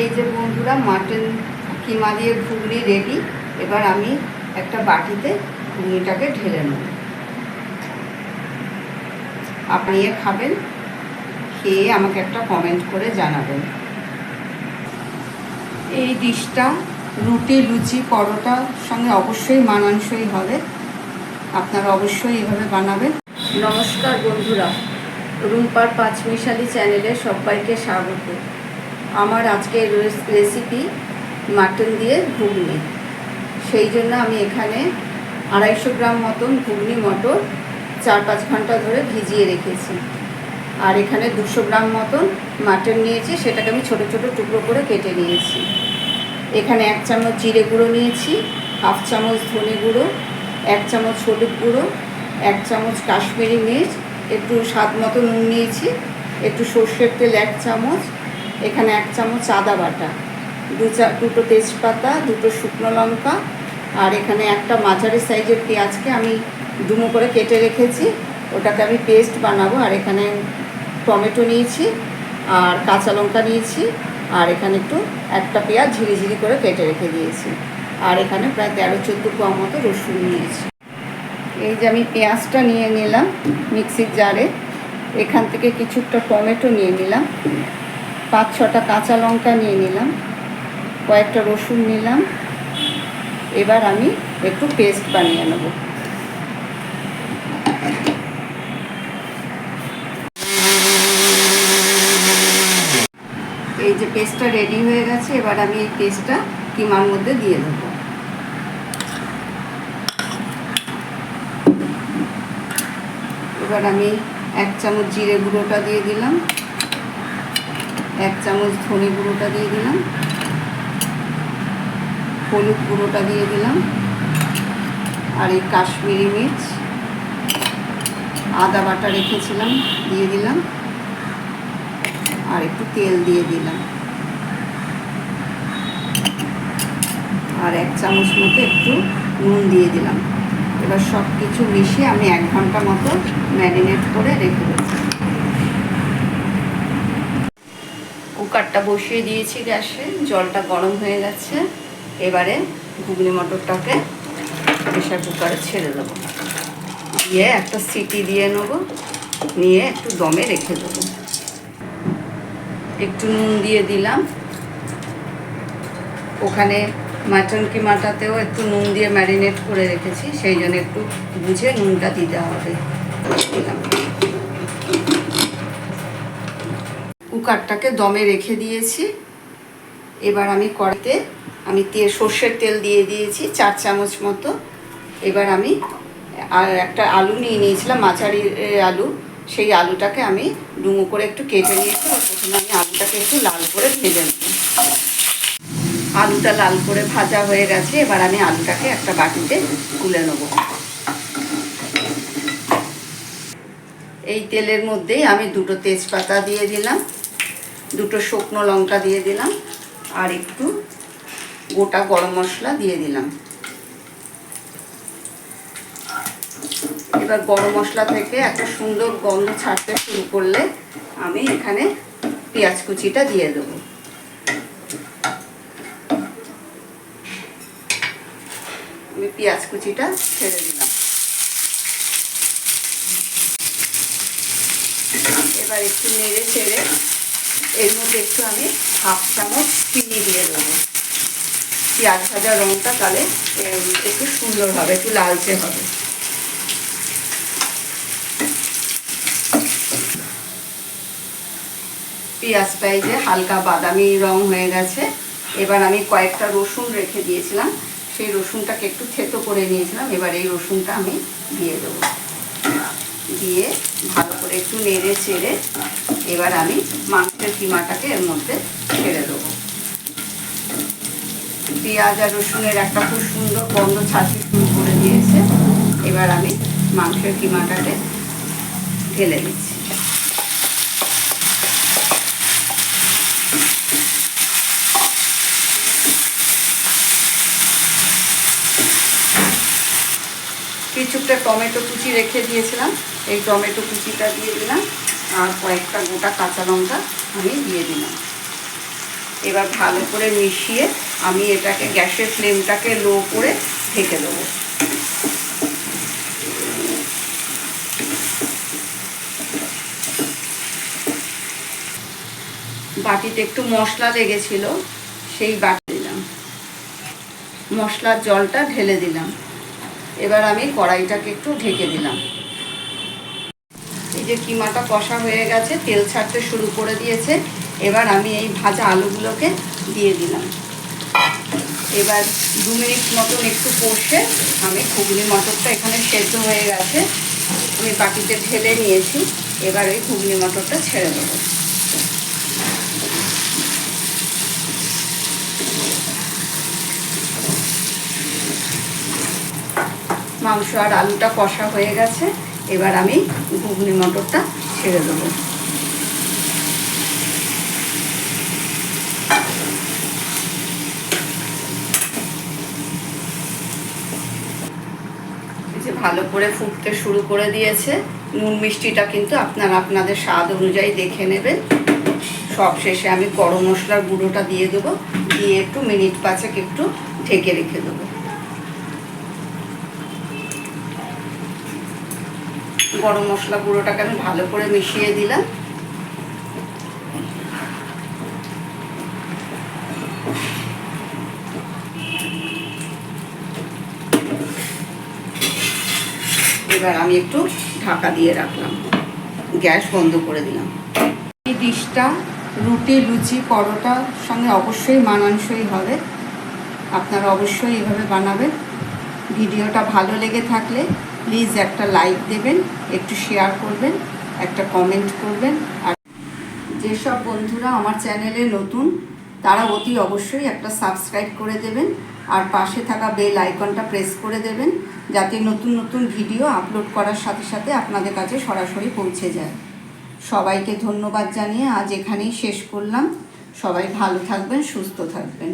এই যে বন্ধুরা মাটন কিমা দিয়ে ঘুগনি রেডি এবার আমি একটা বাটিতে ঘুগনিটাকে ঢেলে নেব। আপনি খাবেন, খেয়ে আমাকে একটা কমেন্ট করে জানাবেন। এই ডিশটা রুটি, লুচি পরোটার সঙ্গে অবশ্যই মানানসই হবে। আপনারা অবশ্যই এভাবে বানাবেন। নমস্কার বন্ধুরা, রুম্পার পাঁচমিশালি চ্যানেলে সবাইকে স্বাগত। আমার আজকের রেসিপি মাটন দিয়ে ঘুগনি। সেই জন্য আমি এখানে আড়াইশো গ্রাম মতন ঘুগনি, মটর চার পাঁচ ঘণ্টা ধরে ভিজিয়ে রেখেছি। আর এখানে দুশো গ্রাম মতন মাটন নিয়েছি, সেটাকে আমি ছোট ছোট টুকরো করে কেটে নিয়েছি। এখানে এক চামচ জিরে গুঁড়ো নিয়েছি, হাফ চামচ ধনে গুঁড়ো, এক চামচ হলুদ গুঁড়ো, এক চামচ কাশ্মীরি মির্চ, একটু স্বাদ মতো নুন নিয়েছি, একটু সর্ষের তেল এক চামচ এখানে এক চামচ আদা বাটা, দু চা, দুটো তেজপাতা, দুটো শুকনো লঙ্কা, আর এখানে একটা মাঝারি সাইজের পেঁয়াজকে আমি ডুমো করে কেটে রেখেছি। ওটাকে আমি পেস্ট বানাবো, আর এখানে টমেটো নিয়েছি, আর কাঁচা লঙ্কা নিয়েছি, আর এখানে একটু একটা পেঁয়াজ ঝিরিঝিরি করে কেটে রেখে দিয়েছি। আর এখানে প্রায় তেরো চোদ্দ কোয়া মতো রসুন নিয়েছি। এই যে আমি পেঁয়াজটা নিয়ে নিলাম মিক্সির জারে, এখান থেকে কিছুটা টমেটো নিয়ে নিলাম। পাঁচ, ছটা কাঁচা লঙ্কা নিয়ে নিলাম, কয়েকটা রসুন নিলাম, এবার আমি একটু পেস্ট বানিয়ে নেব। এই যে পেস্টটা রেডি হয়ে গেছে, এবার আমি এই পেস্টটা কিমার মধ্যে দিয়ে দেবো। এবার আমি এক চামচ জিরে গুঁড়োটা দিয়ে দিলাম। এক চামচ ধনে গুঁড়োটা দিয়ে দিলাম। হলুদ গুঁড়োটা দিয়ে দিলাম। আর এই কাশ্মীরি মির্চ আদা বাটা রেখেছিলাম, দিয়ে দিলাম। আর একটু তেল দিয়ে দিলাম। আর এক চামচ মতো একটু নুন দিয়ে দিলাম। এবার সব কিছু মিশিয়ে আমি এক ঘণ্টা মতো ম্যারিনেট করে রেখে দেবো। কুকারটা বসিয়ে দিয়েছি গ্যাসে, জলটা গরম হয়ে গেছে। এবারে ঘুগনি মটরটাকে প্রেশার কুকারে ছেড়ে দেবো। দিয়ে একটা সিটি দিয়ে নেব, নিয়ে একটু দমে রেখে দেবো। একটু নুন দিয়ে দিলাম। ওখানে মাটন কিমাটাতেও একটু নুন দিয়ে ম্যারিনেট করে রেখেছি, সেই জন্য একটু বুঝে নুনটা দিতে হবে। দিলাম। কুকারটাকে দমে রেখে দিয়েছি। এবার আমি কড়াইতে আমি তেল সর্ষের তেল দিয়ে দিয়েছি, চার চামচ মতো। এবার আমি আর একটা আলু নিয়ে নিয়েছিলাম, মাঝারি আলু। সেই আলুটাকে আমি ডুমো করে একটু কেটে নিয়েছি প্রথমে আমি আলুটাকে একটু লাল করে ভেজে নেব। আলুটা লাল করে ভাজা হয়ে গেছে, এবার আমি আলুটাকে একটা বাটিতে তুলে নেব। এই তেলের মধ্যেই আমি দুটো তেজপাতা দিয়ে দিলাম। দুটো শুকনো লঙ্কা দিয়ে দিলাম আর একটু গোটা গরম মশলা দিয়ে দিলাম। এবার গরম মশলা থেকে একটা সুন্দর গন্ধ ছাড়তে শুরু করলে আমি এখানে পেঁয়াজ কুচিটা দিয়ে দেবো। আমি পেঁয়াজ কুচিটা ছেড়ে দিলাম। এবার একটু নেড়ে ছেড়ে এর মধ্যে একটু আমি হাফ চামচ চিনি দিয়ে দেবো। পেঁয়াজ ভাজা রঙটা তাহলে একটু সুন্দর হবে, একটু লালচে হবে। পেঁয়াজটা এই যে হালকা বাদামি রং হয়ে গেছে। এবার আমি কয়েকটা রসুন রেখে দিয়েছিলাম। সেই রসুনটাকে একটু থেতো করে নিয়েছিলাম। এবার এই রসুনটা আমি দিয়ে দেবো। দিয়ে ভালো করে একটু নেড়ে চেড়ে এবার আমি মাংসের কিমাটাকে এর মধ্যে ছেড়ে দেবো। পেঁয়াজ আর রসুনের একটা খুব সুন্দর গন্ধ ছাড়তে শুরু করে দিয়েছে। এবার আমি মাংসের কিমাটাকে ঢেলে দিচ্ছি। কিছুটা টমেটো কুচি রেখে দিয়েছিলাম। এই টমেটো কুচিটা দিয়ে দিলাম। আর কয়েকটা গোটা কাঁচা লঙ্কা আমি দিয়ে দিলাম। এবার ভালো করে মিশিয়ে আমি এটাকে গ্যাসের ফ্লেমটাকে লো করে ঢেকে দেবো। বাটিতে একটু মশলা লেগেছিল, সেই বাটি দিলাম। মশলার জলটা ঢেলে দিলাম। এবার আমি কড়াইটাকে একটু ঢেকে দিলাম। যে কিমাটা কষা হয়ে গেছে, তেল ছাড়তে শুরু করে দিয়েছে। এবার আমি এই ভাজা আলুগুলোকে দিয়ে দিলাম। এবার দু মিনিট মতন একটু কষে আমি ঘুগনি মটরটা এখানে সেদ্ধ হয়ে গেছে। আমি বাটিতে ঢেলে নিয়েছি। এবার ওই ঘুগনি মটরটা ছেড়ে দেবো। মাংস আর আলুটা কষা হয়ে গেছে। এবার আমি ঘুগনি মটরটা ছেড়ে দেবো। ভালো করে ফুটতে শুরু করে দিয়েছে। নুন মিষ্টিটা কিন্তু আপনারা আপনাদের স্বাদ অনুযায়ী দেখে নেবেন। সব শেষে আমি গরম মশলার গুঁড়োটা দিয়ে দেবো। দিয়ে একটু মিনিট পাঁচেক একটু ঢেকে রেখে দেবো। গরম মশলা গুঁড়োটাকে আমি ভালো করে মিশিয়ে দিলাম। এবার আমি একটু ঢাকা দিয়ে রাখলাম। গ্যাস বন্ধ করে দিলাম। এই ডিশটা রুটি, লুচি পরোটার সঙ্গে অবশ্যই মানানসই হবে। আপনারা অবশ্যই এভাবে বানাবেন। ভিডিওটা ভালো লেগে থাকলে প্লিজ একটা লাইক দেবেন, একটু শেয়ার করবেন, একটা কমেন্ট করবেন। আর যেসব বন্ধুরা আমার চ্যানেলে নতুন, তারা অতি অবশ্যই একটা সাবস্ক্রাইব করে দেবেন আর পাশে থাকা বেল আইকনটা প্রেস করে দেবেন, যাতে নতুন নতুন ভিডিও আপলোড করার সাথে সাথে আপনাদের কাছে সরাসরি পৌঁছে যায়। সবাইকে ধন্যবাদ জানিয়ে আজ এখানেই শেষ করলাম। সবাই ভালো থাকবেন, সুস্থ থাকবেন।